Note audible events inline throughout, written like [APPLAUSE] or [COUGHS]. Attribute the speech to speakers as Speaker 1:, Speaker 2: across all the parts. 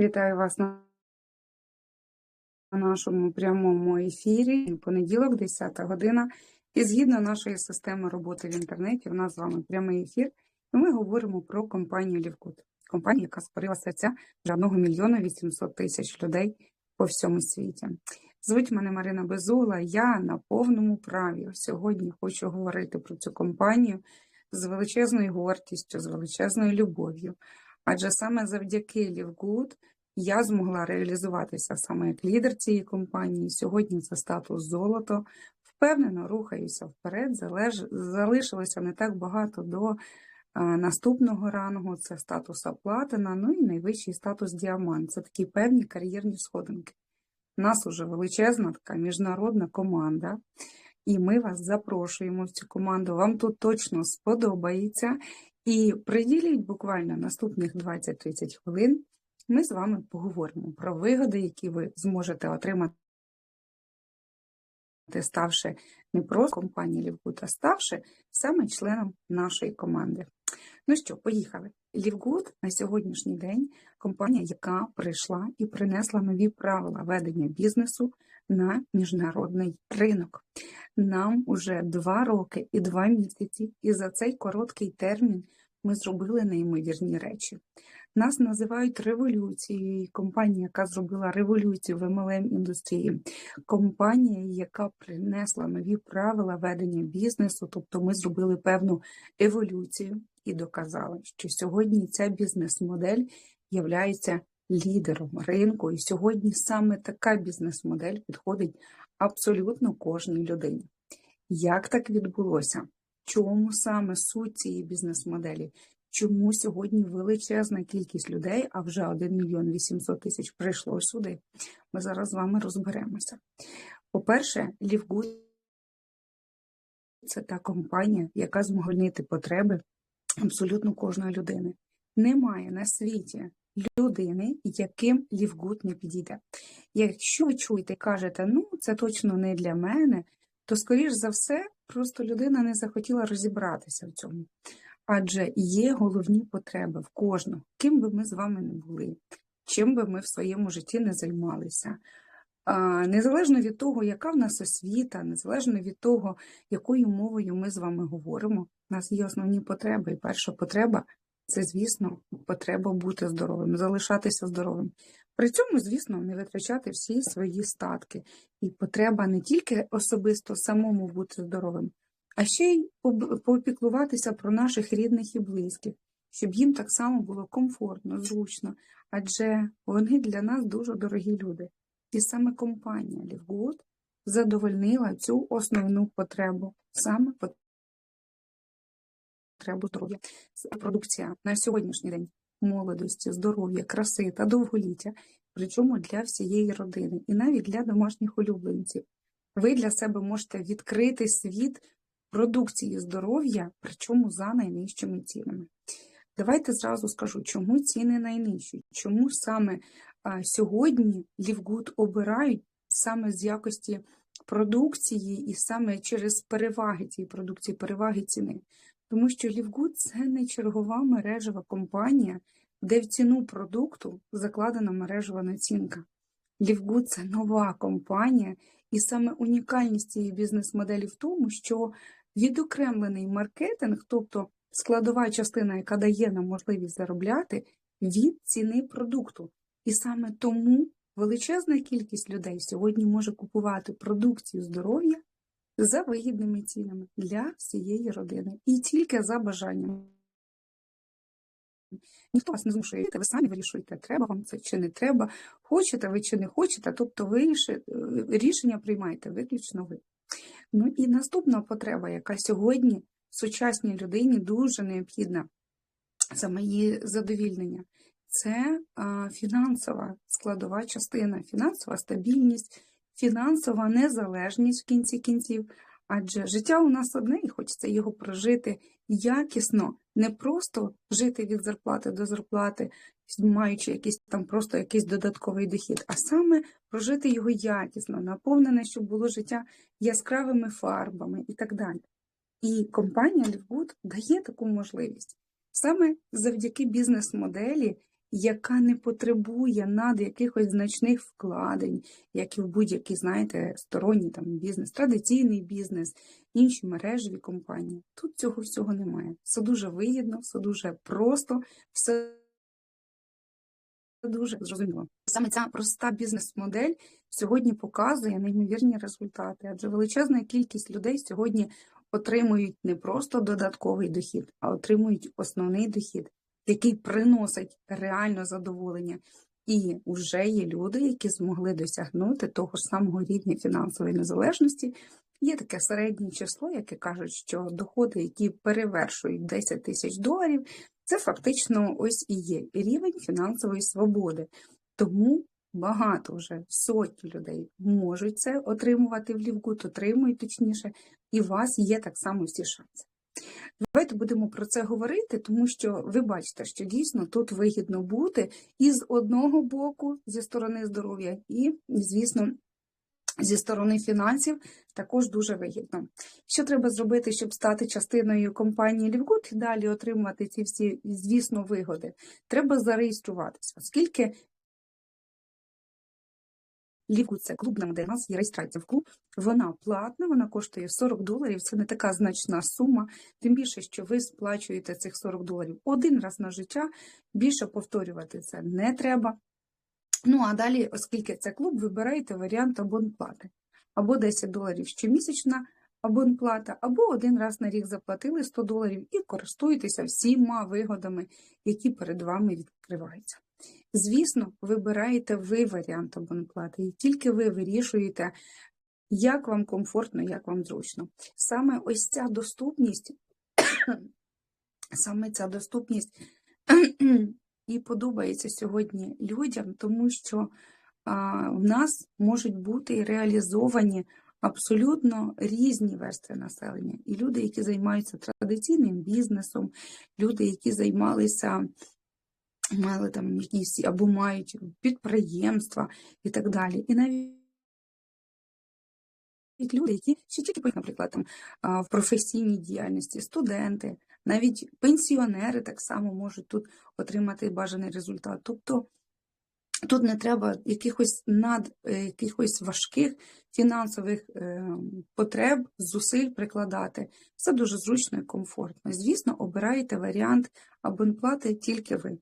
Speaker 1: Вітаю вас на нашому прямому ефірі. Понеділок, 10 година. І згідно нашої системи роботи в інтернеті, у нас з вами прямий ефір, і ми говоримо про компанію Лівкут. Компанію, яка створила серця вже 1 мільйона 800 тисяч людей по всьому світі. Звуть мене Марина Безула. Я на повному праві сьогодні хочу говорити про цю компанію з величезною гордістю, з величезною любов'ю. Адже саме завдяки Лівгуд я змогла реалізуватися саме як лідер цієї компанії. Сьогодні це статус золото. Впевнено, рухаюся вперед. Залеж... Залишилося не так багато до а, наступного рангу. Це статуса платина, ну і найвищий статус діамант. Це такі певні кар'єрні сходинки. У нас уже величезна така міжнародна команда. І ми вас запрошуємо в цю команду. Вам тут точно сподобається. І приділіть буквально наступних 20-30 хвилин. Ми з вами поговоримо про вигоди, які ви зможете отримати, ставши не просто компанією Лівгуд, а ставши саме членом нашої команди. Ну що, поїхали. Лівгуд на сьогоднішній день компанія, яка прийшла і принесла нові правила ведення бізнесу на міжнародний ринок. Нам уже два роки і два місяці, і за цей короткий термін ми зробили неймовірні речі. Нас називають революцією, компанія, яка зробила революцію в MLM індустрії, компанія, яка принесла нові правила ведення бізнесу, тобто ми зробили певну еволюцію і доказали, що сьогодні ця бізнес-модель є лідером ринку, і сьогодні саме така бізнес-модель підходить абсолютно кожній людині. Як так відбулося? Чому саме суть цієї бізнес-моделі? Чому сьогодні величезна кількість людей, а вже 1 мільйон 800 тисяч прийшло сюди? Ми зараз з вами розберемося. По-перше, Лівгуд це та компанія, яка змогольнити потреби абсолютно кожної людини. Немає на світі людини, яким Лівгуд не підійде. Якщо ви чуєте і кажете, ну це точно не для мене, то, скоріш за все, просто людина не захотіла розібратися в цьому. Адже є головні потреби в кожного, ким би ми з вами не були, чим би ми в своєму житті не займалися. Незалежно від того, яка в нас освіта, незалежно від того, якою мовою ми з вами говоримо, у нас є основні потреби. І перша потреба це, звісно, потреба бути здоровим, залишатися здоровим. При цьому, звісно, не витрачати всі свої статки. І потреба не тільки особисто самому бути здоровим, а ще й попіклуватися про наших рідних і близьких, щоб їм так само було комфортно, зручно, адже вони для нас дуже дорогі люди. І саме компанія Лівгуд задовольнила цю основну потребу, саме потребу здоров'я. Продукція на сьогоднішній день молодості, здоров'я, краси та довголіття, причому для всієї родини і навіть для домашніх улюбленців. Ви для себе можете відкрити світ продукції здоров'я, причому за найнижчими цінами. Давайте зразу скажу, чому ціни найнижчі, чому саме сьогодні Лівгуд обирають саме з якості продукції і саме через переваги цієї продукції, переваги ціни. Тому що Лівгуд це не чергова мережева компанія, де в ціну продукту закладена мережева націнка. Лівгуд це нова компанія, і саме унікальність цієї бізнес-моделі в тому, що відокремлений маркетинг, тобто складова частина, яка дає нам можливість заробляти, від ціни продукту. І саме тому величезна кількість людей сьогодні може купувати продукцію здоров'я за вигідними цінами для всієї родини і тільки за бажанням. Ніхто вас не змушує, ви самі вирішуєте, треба вам це чи не треба, хочете ви чи не хочете, тобто ви рішення приймаєте виключно ви. Ну і наступна потреба, яка сьогодні сучасній людині дуже необхідна, саме її задовільнення, це фінансова складова частина, фінансова стабільність, фінансова незалежність в кінці кінців. Адже життя у нас одне і хочеться його прожити якісно, не просто жити від зарплати до зарплати, маючи якийсь там просто якийсь додатковий дохід, а саме прожити його якісно, наповнене, щоб було життя яскравими фарбами і так далі. І компанія Лівгуд дає таку можливість саме завдяки бізнес-моделі, яка не потребує над якихось значних вкладень, як і в будь-який, знаєте, сторонній там бізнес, традиційний бізнес, інші мережеві компанії. Тут цього всього немає. Все дуже вигідно, все дуже просто, все дуже зрозуміло. Саме ця проста бізнес-модель сьогодні показує неймовірні результати, адже величезна кількість людей сьогодні отримують не просто додатковий дохід, а отримують основний дохід, який приносить реально задоволення. І вже є люди, які змогли досягнути того ж самого рівня фінансової незалежності. Є таке середнє число, яке кажуть, що доходи, які перевершують 10 тисяч доларів, це фактично ось і є рівень фінансової свободи. Тому багато вже сотні людей можуть це отримувати в Лівгуд, отримують точніше, і у вас є так само всі шанси. Давайте будемо про це говорити, тому що ви бачите, що дійсно тут вигідно бути і з одного боку, зі сторони здоров'я, і, звісно, зі сторони фінансів також дуже вигідно. Що треба зробити, щоб стати частиною компанії Лівгуд і далі отримувати ці всі, звісно, вигоди? Треба зареєструватися, оскільки Лівгуд – це клуб, де у нас є реєстрація в клуб. Вона платна, вона коштує 40 доларів. Це не така значна сума. Тим більше, що ви сплачуєте цих 40 доларів один раз на життя. Більше повторювати це не треба. Ну а далі, оскільки це клуб, вибираєте варіант абонплати. Або 10 доларів щомісячна абонплата, або один раз на рік заплатили 100 доларів і користуєтеся всіма вигодами, які перед вами відкриваються. Звісно, вибираєте ви варіант абонплати, і тільки ви вирішуєте, як вам комфортно, як вам зручно. Саме ось ця доступність, саме ця доступність і подобається сьогодні людям, тому що а, в нас можуть бути реалізовані абсолютно різні верстви населення. І люди, які займаються традиційним бізнесом, люди, які займалися мали там якісь або мають підприємства і так далі. І навіть люди, які ще тільки, наприклад, там в професійній діяльності, студенти, навіть пенсіонери так само можуть тут отримати бажаний результат. Тобто тут не треба якихось над е, якихось важких фінансових е, потреб, зусиль прикладати. Все дуже зручно і комфортно. Звісно, обираєте варіант абонплати тільки ви.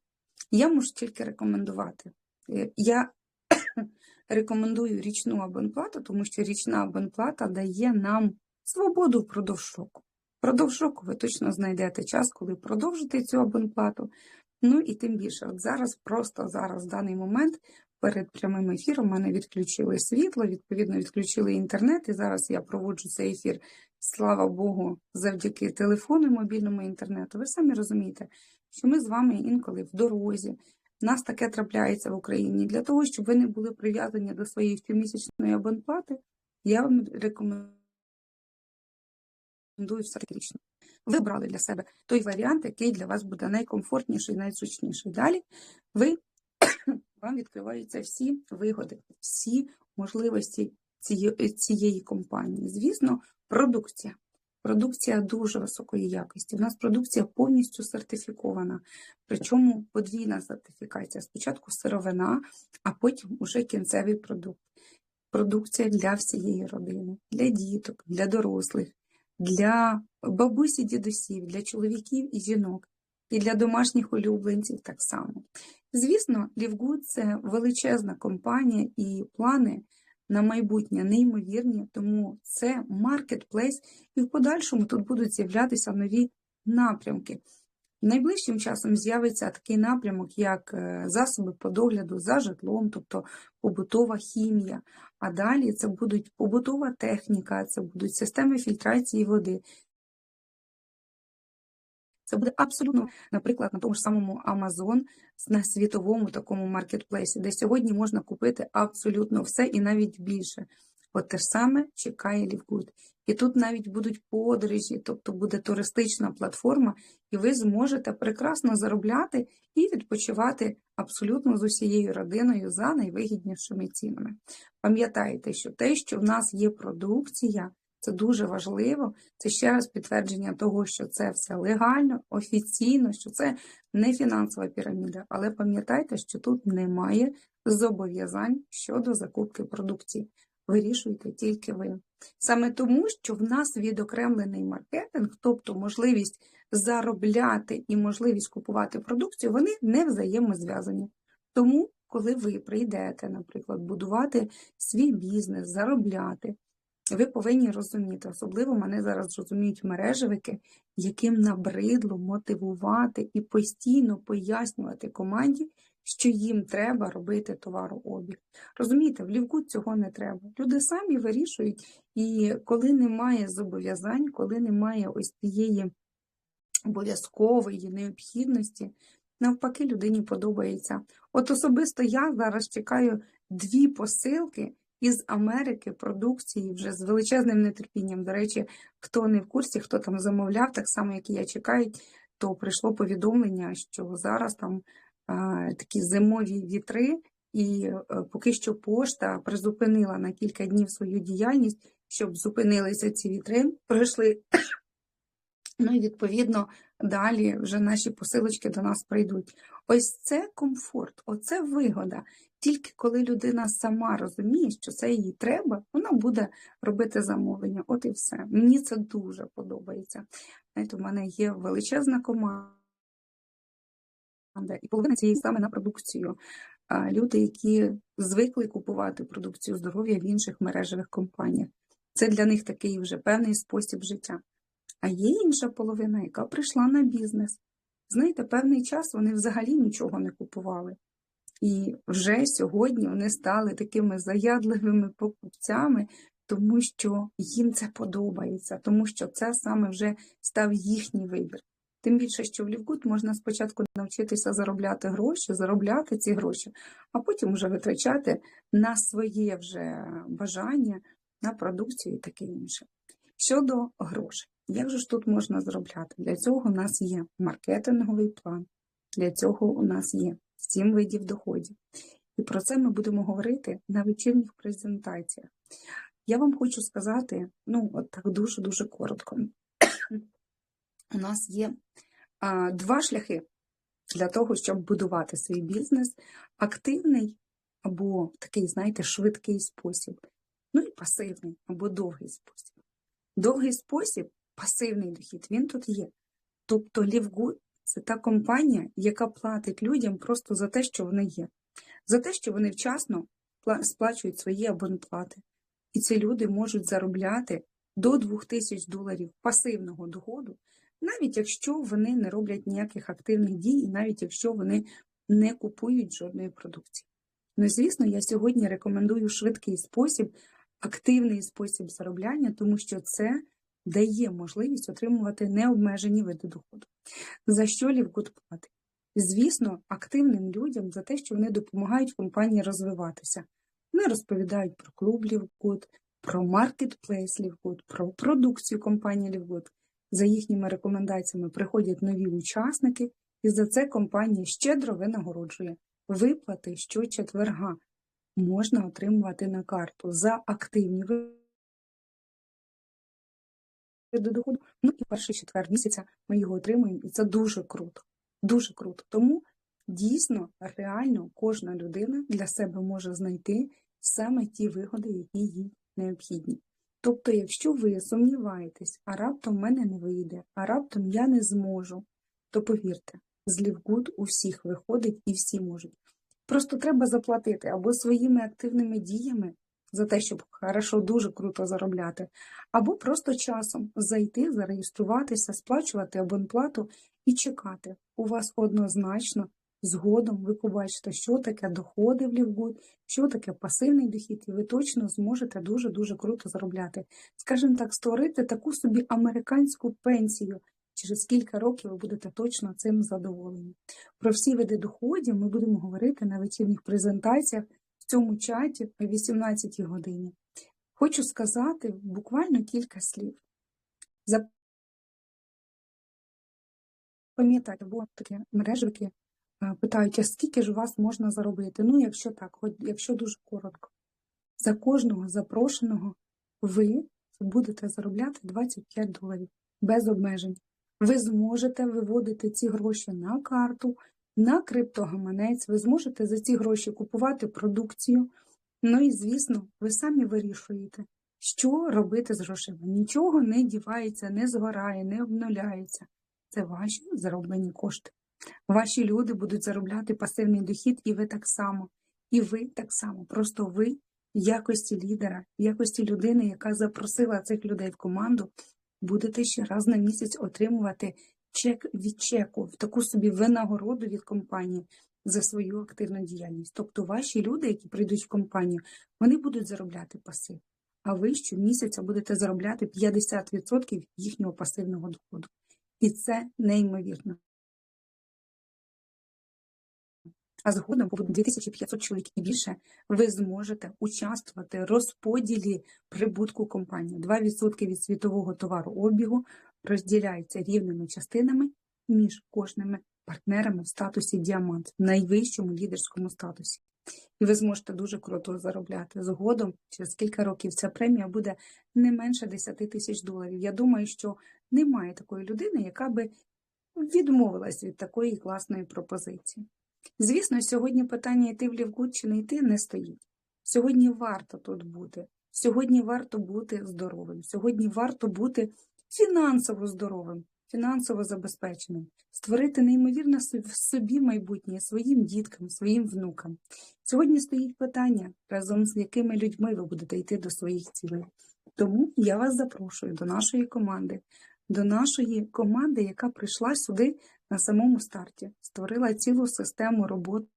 Speaker 1: Я можу тільки рекомендувати. Е, я [COUGHS] рекомендую річну абонплату, тому що річна абонплата дає нам свободу впродовж року. Впродовж року ви точно знайдете час, коли продовжите цю абонплату. Ну і тим більше, от зараз, просто зараз, в даний момент, перед прямим ефіром, у мене відключили світло, відповідно, відключили інтернет, і зараз я проводжу цей ефір, слава Богу, завдяки телефону, мобільному інтернету. Ви самі розумієте, що ми з вами інколи в дорозі. Нас таке трапляється в Україні. Для того, щоб ви не були прив'язані до своєї щомісячної абонплати, я вам рекомендую все річно. Вибрали для себе той варіант, який для вас буде найкомфортніший, найзручніший. Далі ви, [CLEARS THROAT] вам відкриваються всі вигоди, всі можливості цієї компанії. Звісно, продукція. Продукція дуже високої якості. У нас продукція повністю сертифікована, причому подвійна сертифікація. Спочатку сировина, а потім уже кінцевий продукт. Продукція для всієї родини, для діток, для дорослих, для бабусі, дідусів, для чоловіків і жінок, і для домашніх улюбленців так само. Звісно, Лівгуд це величезна компанія і плани на майбутнє неймовірні, тому це маркетплейс, і в подальшому тут будуть з'являтися нові напрямки. Найближчим часом з'явиться такий напрямок, як е, засоби по догляду за житлом, тобто побутова хімія. А далі це будуть побутова техніка, це будуть системи фільтрації води. Це буде абсолютно, наприклад, на тому ж самому Amazon, на світовому такому маркетплейсі, де сьогодні можна купити абсолютно все і навіть більше. От те ж саме чекає Лівгуд. І тут навіть будуть подорожі, тобто буде туристична платформа, і ви зможете прекрасно заробляти і відпочивати абсолютно з усією родиною за найвигіднішими цінами. Пам'ятайте, що те, що в нас є продукція, Це дуже важливо. Це ще раз підтвердження того, що це все легально, офіційно, що це не фінансова піраміда. Але пам'ятайте, що тут немає зобов'язань щодо закупки продукції. Вирішуєте тільки ви. Саме тому, що в нас відокремлений маркетинг, тобто можливість заробляти і можливість купувати продукцію, вони не взаємозв'язані. Тому, коли ви прийдете, наприклад, будувати свій бізнес, заробляти, ви повинні розуміти, особливо мене зараз розуміють мережевики, яким набридло мотивувати і постійно пояснювати команді, що їм треба робити товарообіг. Розумієте, в Лівку цього не треба. Люди самі вирішують, і коли немає зобов'язань, коли немає ось цієї обов'язкової необхідності, навпаки, людині подобається. От особисто я зараз чекаю дві посилки із Америки продукції вже з величезним нетерпінням. До речі, хто не в курсі, хто там замовляв, так само, як і я чекаю, то прийшло повідомлення, що зараз там а, такі зимові вітри, і е, поки що пошта призупинила на кілька днів свою діяльність, щоб зупинилися ці вітри, пройшли. [COUGHS] Ну і відповідно далі вже наші посилочки до нас прийдуть. Ось це комфорт, оце вигода. Тільки коли людина сама розуміє, що це їй треба, вона буде робити замовлення. От і все. Мені це дуже подобається. Знаєте, у мене є величезна команда, і половина цієї саме на продукцію. Люди, які звикли купувати продукцію здоров'я в інших мережевих компаніях. Це для них такий вже певний спосіб життя. А є інша половина, яка прийшла на бізнес. Знаєте, певний час вони взагалі нічого не купували. І вже сьогодні вони стали такими заядливими покупцями, тому що їм це подобається, тому що це саме вже став їхній вибір. Тим більше, що в Лівгуд можна спочатку навчитися заробляти гроші, заробляти ці гроші, а потім вже витрачати на своє вже бажання, на продукцію і таке інше. Щодо грошей, як же ж тут можна заробляти? Для цього у нас є маркетинговий план, для цього у нас є сім видів доходів. І про це ми будемо говорити на вечірніх презентаціях. Я вам хочу сказати, ну, от так дуже-дуже коротко. У нас є а, два шляхи для того, щоб будувати свій бізнес: активний або такий, знаєте, швидкий спосіб, ну і пасивний або довгий спосіб. Довгий спосіб, пасивний дохід, він тут є. Тобто Лівгуд це та компанія, яка платить людям просто за те, що вони є, за те, що вони вчасно сплачують свої абонплати. І ці люди можуть заробляти до 2000 доларів пасивного доходу, навіть якщо вони не роблять ніяких активних дій, і навіть якщо вони не купують жодної продукції. Ну, звісно, я сьогодні рекомендую швидкий спосіб, активний спосіб заробляння, тому що це дає можливість отримувати необмежені види доходу. За що Лівгуд платить? Звісно, активним людям за те, що вони допомагають компанії розвиватися. Вони розповідають про клуб Лівгуд, про маркетплейс Лівгуд, про продукцію компанії Лівгуд. За їхніми рекомендаціями приходять нові учасники, і за це компанія щедро винагороджує. Виплати щочетверга можна отримувати на карту за активні до доходу. Ну і перший четвер місяця ми його отримуємо, і це дуже круто. Дуже круто. Тому дійсно, реально кожна людина для себе може знайти саме ті вигоди, які їй необхідні. Тобто, якщо ви сумніваєтесь, а раптом в мене не вийде, а раптом я не зможу, то повірте, з Лівгуд у всіх виходить і всі можуть. Просто треба заплатити або своїми активними діями, за те, щоб хорошо, дуже круто заробляти, або просто часом зайти, зареєструватися, сплачувати абонплату і чекати. У вас однозначно згодом ви побачите, що таке доходи в Лівгуд, що таке пасивний дохід, і ви точно зможете дуже-дуже круто заробляти. Скажімо так, створити таку собі американську пенсію. Через кілька років ви будете точно цим задоволені. Про всі види доходів ми будемо говорити на вечірніх презентаціях цьому чаті о 18 годині. Хочу сказати буквально кілька слів. Пам'ятайте, бо такі мережевики питають, а скільки ж у вас можна заробити? Ну, якщо так, якщо дуже коротко. За кожного запрошеного ви будете заробляти 25 доларів без обмежень. Ви зможете виводити ці гроші на карту, на криптогаманець, ви зможете за ці гроші купувати продукцію. Ну і, звісно, ви самі вирішуєте, що робити з грошима. Нічого не дівається, не згорає, не обнуляється. Це ваші зароблені кошти. Ваші люди будуть заробляти пасивний дохід, і ви так само. І ви так само. Просто ви в якості лідера, в якості людини, яка запросила цих людей в команду, будете ще раз на місяць отримувати чек від чеку, в таку собі винагороду від компанії за свою активну діяльність. Тобто ваші люди, які прийдуть в компанію, вони будуть заробляти пасив, а ви щомісяця будете заробляти 50% їхнього пасивного доходу. І це неймовірно. А згодом, по 2500 чоловік і більше, ви зможете участвувати в розподілі прибутку компанії. 2% від світового товарообігу розділяються рівними частинами між кожними партнерами в статусі діамант, в найвищому лідерському статусі. І ви зможете дуже круто заробляти. Згодом, через кілька років, ця премія буде не менше 10 тисяч доларів. Я думаю, що немає такої людини, яка би відмовилась від такої класної пропозиції. Звісно, сьогодні питання йти в Лівгуд чи не йти не стоїть. Сьогодні варто тут бути. Сьогодні варто бути здоровим. Сьогодні варто бути фінансово здоровим, фінансово забезпеченим, створити неймовірно в собі майбутнє своїм діткам, своїм внукам. Сьогодні стоїть питання, разом з якими людьми ви будете йти до своїх цілей. Тому я вас запрошую до нашої команди, до нашої команди, яка прийшла сюди на самому старті, створила цілу систему роботи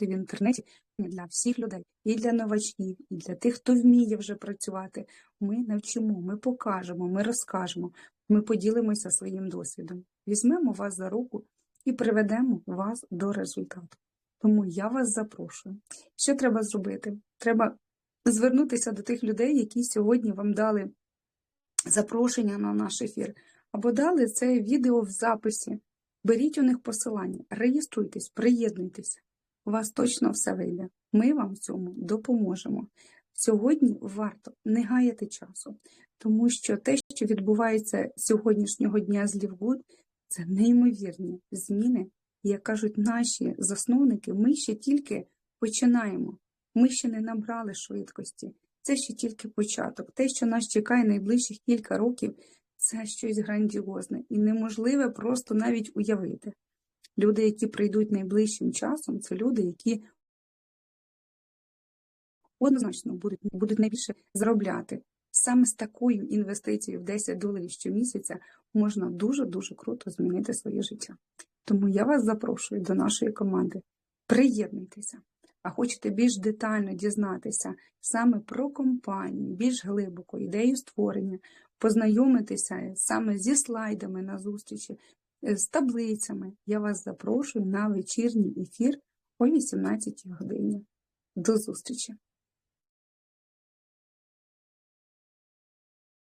Speaker 1: в інтернеті для всіх людей, і для новачків, і для тих, хто вміє вже працювати. Ми навчимо, ми покажемо, ми розкажемо, ми поділимося своїм досвідом. Візьмемо вас за руку і приведемо вас до результату. Тому я вас запрошую. Що треба зробити? Треба звернутися до тих людей, які сьогодні вам дали запрошення на наш ефір, або дали це відео в записі. Беріть у них посилання, реєструйтесь, приєднуйтеся. У вас точно все вийде. Ми вам в цьому допоможемо. Сьогодні варто не гаяти часу, тому що те, що відбувається сьогоднішнього дня з Лівгуд, це неймовірні зміни. Як кажуть наші засновники, ми ще тільки починаємо. Ми ще не набрали швидкості. Це ще тільки початок. Те, що нас чекає найближчих кілька років, це щось грандіозне і неможливе просто навіть уявити. Люди, які прийдуть найближчим часом, це люди, які однозначно будуть будуть найбільше заробляти. Саме з такою інвестицією в 10 доларів щомісяця можна дуже-дуже круто змінити своє життя. Тому я вас запрошую до нашої команди. Приєднуйтеся! А хочете більш детально дізнатися саме про компанію, більш глибоко ідею створення, познайомитися саме зі слайдами на зустрічі, Е, з таблицями. Я вас запрошую на вечірній ефір о 18 годині. До зустрічі!